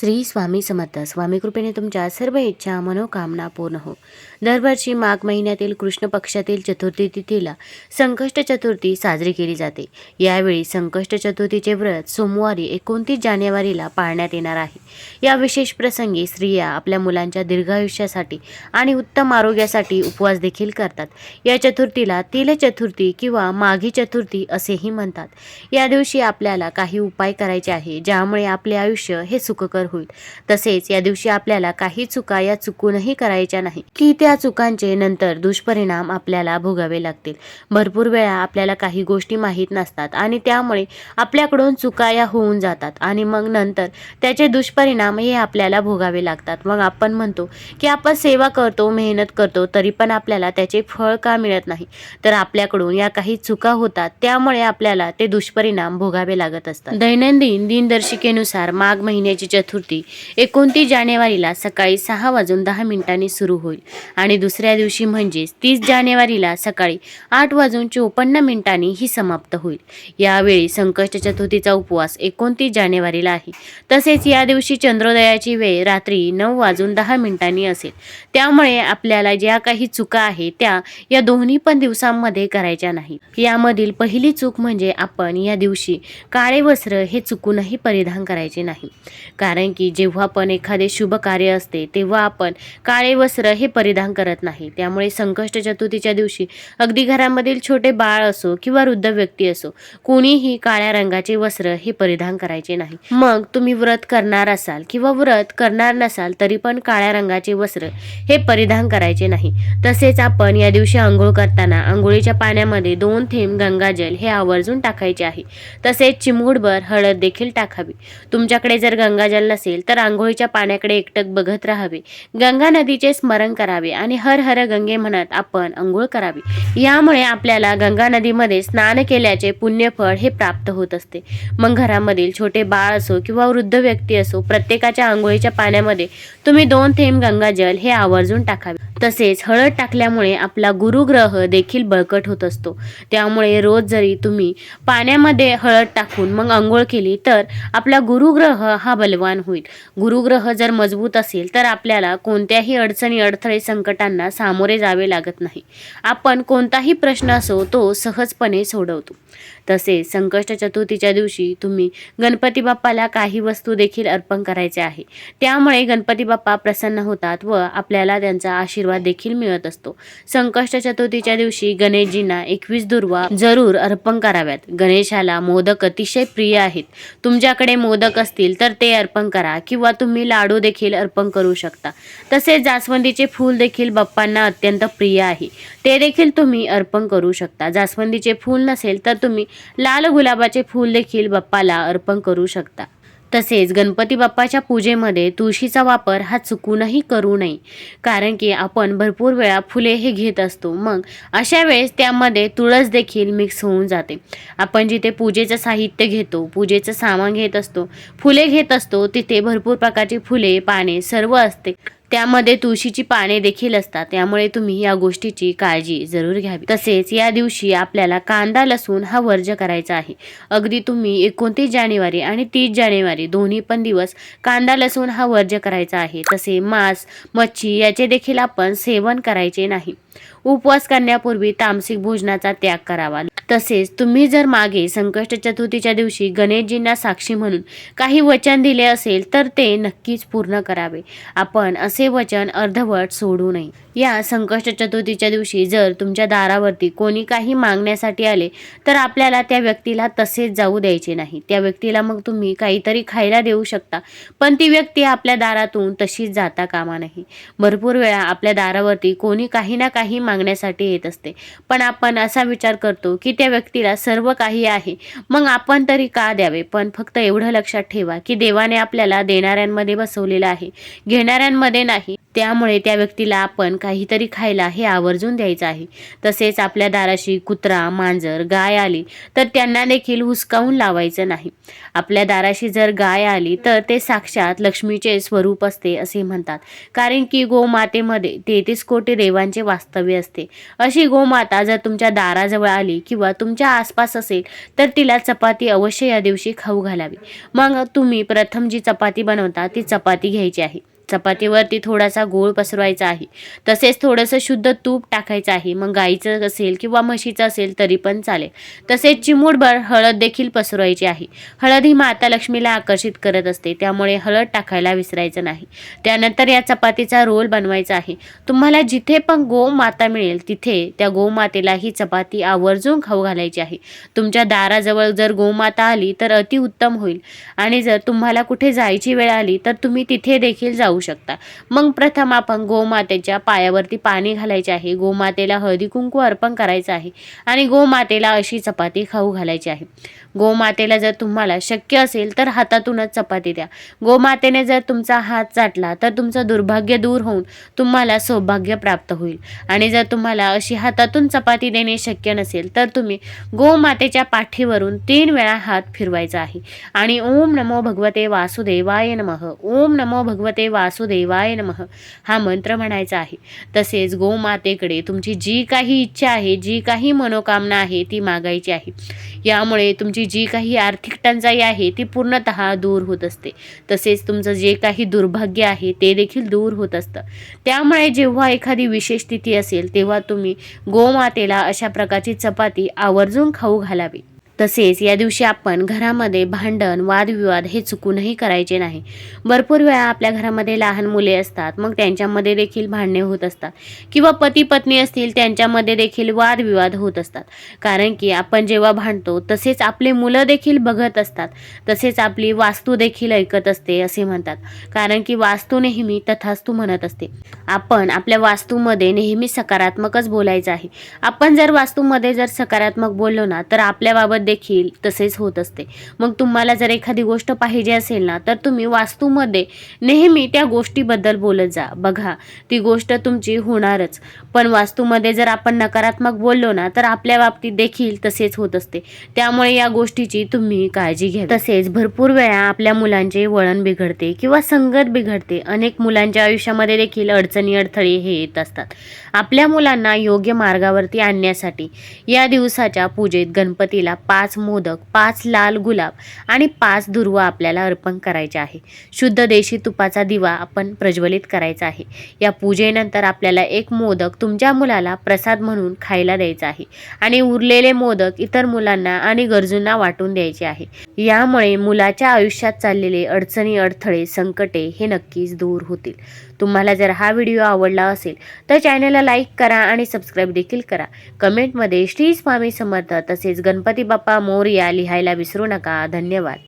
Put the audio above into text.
श्री स्वामी समर्थ. स्वामी कृपेने तुमच्या सर्व इच्छा मनोकामना पूर्ण हो. दरवर्षी माघ महिन्यातील कृष्ण पक्षातील चतुर्थी तिथीला संकष्ट चतुर्थी साजरी केली जाते. यावेळी संकष्ट चतुर्थीचे व्रत सोमवारी एकोणतीस जानेवारीला पाळण्यात येणार आहे. या विशेष प्रसंगी स्त्रिया आपल्या मुलांच्या दीर्घायुष्यासाठी आणि उत्तम आरोग्यासाठी उपवास देखील करतात. या चतुर्थीला तिल चतुर्थी किंवा माघी चतुर्थी असेही म्हणतात. या दिवशी आपल्याला काही उपाय करायचे आहे ज्यामुळे आपले आयुष्य हे सुखकर होईल. तसेच या दिवशी आपल्याला काही चुका या चुकूनही करायच्या नाही. की त्या चुकांचे नंतर दुष्परिणाम आपल्याला भोगावे लागतील. भरपूर वेळा आपल्याला काही गोष्टी माहीत नसतात आणि त्यामुळे आपल्याकडून चुका या होऊन जातात आणि मग नंतर त्याचे दुष्परिणाम हे आपल्याला भोगावे लागतात. मग आपण म्हणतो की आपण सेवा करतो मेहनत करतो तरी पण आपल्याला त्याचे फळ का मिळत नाही? तर आपल्याकडून या काही चुका होतात त्यामुळे आपल्याला ते दुष्परिणाम भोगावे लागत असतात. दैनंदिन दिनदर्शिकेनुसार माघ महिन्याची चतुर्थी एकोणतीस जानेवारीला सकाळी सहा वाजून दहा मिनिटांनी सुरू होईल. आणि दुसऱ्या दिवशी म्हणजेच तीस जानेवारीला सकाळी आठ वाजून चोपन्न मिनिटांनी ही समाप्त होईल. यावेळी संकष्ट चतुर्थीचा उपवास एकोणतीस जानेवारीला आहे. तसेच या दिवशी चंद्रोदयाची वेळ रात्री नऊ वाजून दहा मिनिटांनी असेल. त्यामुळे आपल्याला ज्या काही चुका आहेत त्या या दोन्ही पण दिवसांमध्ये करायच्या नाही यामधील पहिली चूक म्हणजे आपण या दिवशी काळे वस्त्र हे चुकूनही परिधान करायचे नाही. कारण की जेव्हा पण एखादे शुभ कार्य असते तेव्हा आपण काळे वस्त्र हे परिधान करत नाही. त्यामुळे संकष्ट चतुर्थीच्या दिवशी अगदी घरामधील छोटे बाळ असो किंवा वृद्ध व्यक्ती असो कोणीही काळ्या रंगाचे वस्त्र हे परिधान करायचे नाही. मग तुम्ही व्रत करणार असाल किंवा व्रत करणार नसाल तरी पण काळ्या रंगाचे वस्त्र हे परिधान करायचे नाही. तसेच आपण या दिवशी आंघोळ करताना आंघोळीच्या पाण्यामध्ये दोन थेंब गंगाजल हे आवर्जून टाकायचे आहे. तसेच चिमूडभर हळद देखील टाकावी. तुमच्याकडे जर गंगाजल असेल तर आंघोळीच्या पाण्याकडे एकटक बघत राहावे. गंगा नदीचे स्मरण करावे आणि हर हर गंगे म्हणत आपण आंघोळ करावी. यामुळे आपल्याला गंगा नदीमध्ये स्नान केल्याचे पुण्यफळ हे प्राप्त होत असते. मग घरामधील छोटे बाळ असो किंवा वृद्ध व्यक्ती असो प्रत्येकाच्या आंघोळीच्या पाण्यामध्ये तुम्ही दोन थेंब गंगाजल हे आवर्जून टाकावे. तसेच हळद टाकल्यामुळे आपला गुरुग्रह देखील बळकट होत असतो. त्यामुळे रोज जरी तुम्ही पाण्यामध्ये हळद टाकून मग आंघोळ केली तर आपला गुरुग्रह हा बलवान होईल. गुरुग्रह जर मजबूत असेल तर आपल्याला कोणत्याही अडचणी अडथळे संकटांना सामोरे जावे लागत नाही. आपण कोणताही प्रश्न असो तो सहजपणे सोडवतो. तसेच संकष्ट चतुर्थीच्या दिवशी तुम्ही गणपती बाप्पाला काही वस्तू देखील अर्पण करायचे आहे. त्यामुळे गणपती बाप्पा प्रसन्न होतात व आपल्याला त्यांचा आशीर्वाद देखील मिळत असतो. संकष्ट चतुर्थीच्या दिवशी गणेशजींना एकवीस दुर्वा जरूर अर्पण कराव्यात. गणेशाला मोदक अतिशय प्रिय आहेत. तुमच्याकडे मोदक असतील तर ते अर्पण करा किंवा तुम्ही लाडू देखील अर्पण करू शकता. तसेच जास्वंदीचे फूल देखील बाप्पांना अत्यंत प्रिय आहे. ते देखील तुम्ही अर्पण करू शकता. जास्वंदीचे फूल नसेल तर तुम्ही लाल गुलाबाचे फूल देखील बाप्पाला अर्पण करू शकता. तसेच गणपती बाप्पाच्या पूजेमध्ये तुळशीचा वापर हा चुकूनही करू नये. कारण की आपण भरपूर वेळा फुले हे घेत असतो. मग अशा वेळेस त्यामध्ये तुळस देखील मिक्स होऊन जाते. आपण जिथे पूजेचं साहित्य घेतो पूजेचं सामान घेत असतो फुले घेत असतो तिथे भरपूर प्रकारची फुले पाने सर्व असते. त्यामध्ये तुळशीची पाने देखील असतात. त्यामुळे तुम्ही या गोष्टीची काळजी जरूर घ्यावी. तसेच या दिवशी आपल्याला कांदा लसूण हा वर्ज करायचा आहे. अगदी तुम्ही एकोणतीस जानेवारी आणि तीस जानेवारी दोन्ही पण दिवस कांदा लसूण हा वर्ज करायचा आहे. तसे मांस मच्छी याचे देखील आपण सेवन करायचे नाही. उपवास करण्यापूर्वी तामसिक भोजनाचा त्याग करावा. तसेच तुम्ही जर मागे संकष्ट चतुर्थीच्या दिवशी गणेशजींना साक्षी म्हणून काही वचन दिले असेल तर ते नक्कीच पूर्ण करावे. आपण असे वचन अर्धवट सोडू नये. या संकष्ट चतुर्थीच्या दिवशी जर तुमच्या दारावरती कोणी काही मागण्यासाठी आले तर आपल्याला त्या व्यक्तीला तसेच जाऊ द्यायचे नाही. त्या व्यक्तीला मग तुम्ही काहीतरी खायला देऊ शकता पण ती व्यक्ती आपल्या दारातून तशीच जाता कामा नाही. भरपूर वेळा आपल्या दारावरती कोणी काही ना काही मागण्यासाठी येत असते. पण आपण असा विचार करतो की त्या व्यक्तीला सर्व काही आहे. मग आपण तरी का द्यावे? पण फक्त एवढं लक्षात ठेवा की देवाने आपल्याला देणाऱ्यांमध्ये बसवलेलं आहे. घेणाऱ्यांमध्ये नाही. त्यामुळे त्या व्यक्तीला आपण काहीतरी खायला हे आवर्जून द्यायचं आहे. तसेच आपल्या दाराशी कुत्रा मांजर गाय आली तर त्यांना देखील हुसकावून लावायचं नाही. आपल्या दाराशी जर गाय आली तर ते साक्षात लक्ष्मीचे स्वरूप असते असे म्हणतात. कारण की गोमातेमध्ये तेहतीस कोटी देवांचे वास्तव्य असते. अशी गोमाता जर तुमच्या दाराजवळ आली किंवा तुमच्या आसपास असेल तर तिला चपाती अवश्य या दिवशी खाऊ घालावी. मग तुम्ही प्रथम जी चपाती बनवता ती चपाती घ्यायची आहे. चपातीवरती थोडासा गोळ पसरवायचा आहे. तसेच थोडंसं शुद्ध तूप टाकायचं आहे. मग गाईचं असेल किंवा म्हशीचं असेल तरी पण चालेल. तसेच चिमूटभर हळद देखील पसरवायची आहे. हळद ही माता लक्ष्मीला आकर्षित करत असते. त्यामुळे हळद टाकायला विसरायचं नाही. त्यानंतर या चपातीचा रोल बनवायचा आहे. तुम्हाला जिथे पण गोमाता मिळेल तिथे त्या गोमातेला ही चपाती आवर्जून खाऊ घालायची आहे. तुमच्या दाराजवळ जर गोमाता आली तर अतिउत्तम होईल. आणि जर तुम्हाला कुठे जायची वेळ आली तर तुम्ही तिथे देखील जाऊ शकता. मग प्रथम आपण गोमातेच्या पायावरती पाणी घालायचे आहे. गोमातेला हळदी कुंकू अर्पण करायचं आहे आणि गोमातेला अशी चपाती खाऊ घालायची आहे. गोमातेला जर तुम्हाला शक्य असेल तर हातातूनच चपाती द्या. गोमातेने जर तुमचा हात चाटला तर तुमचं दुर्भाग्य दूर होऊन तुम्हाला सौभाग्य प्राप्त होईल. आणि जर तुम्हाला अशी हातातून चपाती देणे शक्य नसेल तर तुम्ही गोमातेच्या पाठीवरून तीन वेळा हात फिरवायचा आहे. आणि ओम नमो भगवते वासुदेवाय नमः. ओम नमो भगवते वासुदेवाय नमः. हा मंत्र म्हणायचा आहे. तसेच गोमातेकडे तुमची जी काही इच्छा आहे जी काही मनोकामना आहे ती मागायची आहे. यामुळे तुमची जी काही आर्थिक टंचाई आहे ती पूर्णतः दूर होत असते. तसेच तुमचं जे काही दुर्भाग्य आहे ते देखील दूर होत असतं. त्यामुळे जेव्हा एखादी विशेष तिथी असेल तेव्हा तुम्ही गोमातेला अशा प्रकारची चपाती आवर्जून खाऊ घालावी. तसेच या दिवशी आपण घरामध्ये भांडण वादविवाद हे चुकूनही करायचे नाही. भरपूर वेळा आपल्या घरामध्ये लहान मुले असतात मग त्यांच्यामध्ये देखील भांडणे होत असतात. किंवा पती पत्नी असतील त्यांच्यामध्ये देखील वादविवाद होत असतात. कारण की आपण जेव्हा भांडतो तसेच आपले मुलं देखील बघत असतात. तसेच आपली वास्तू देखील ऐकत असते असे म्हणतात. कारण की वास्तू नेहमी तथास्तू म्हणत असते. आपण आपल्या वास्तूमध्ये नेहमी सकारात्मकच बोलायचं आहे. आपण जर वास्तूमध्ये जर सकारात्मक बोललो ना तर आपल्याबाबत देखील तसेच होत असते. मग तुम्हाला जर एखादी गोष्ट पाहिजे असेल ना तर तुम्ही वास्तूमध्ये नेहमी त्या गोष्टीबद्दल बोलत जा. बघा ती गोष्ट तुमची होणारच. पण वास्तूमध्ये जर आपण नकारात्मक बोललो ना तर आपल्या बाबतीत देखील तसेच होत असते. त्यामुळे या गोष्टीची तुम्ही काळजी घ्या. तसेच भरपूर वेळा आपल्या मुलांचे वळण बिघडते किंवा संगत बिघडते. अनेक मुलांच्या आयुष्यामध्ये देखील अडचणी अडथळे हे येत असतात. आपल्या मुलांना योग्य मार्गावरती आणण्यासाठी या दिवसाच्या पूजेत गणपतीला पा पाच मोदक पाच लाल गुलाब आणि पाच दुर्वा आपल्याला अर्पण करायचे आहे. शुद्ध देशी तुपाचा दिवा आपण प्रज्वलित करायचा आहे. या पूजेनंतर आपल्याला एक मोदक तुमच्या मुलाला प्रसाद म्हणून खायला द्यायचा आहे आणि उरलेले मोदक इतर मुलांना आणि गरजूंना वाटून द्यायचे आहे. यामुळे मुलाच्या आयुष्यात चाललेले अडचणी अडथळे संकटे हे नक्कीच दूर होतील. तुम्हाला जर हा व्हिडिओ आवडला असेल तर चॅनलला लाईक करा आणि सबस्क्राईब देखील करा. कमेंटमध्ये श्री स्वामी समर्थ तसेच गणपती बाप्पा मोरया लिहायला विसरू नका. धन्यवाद.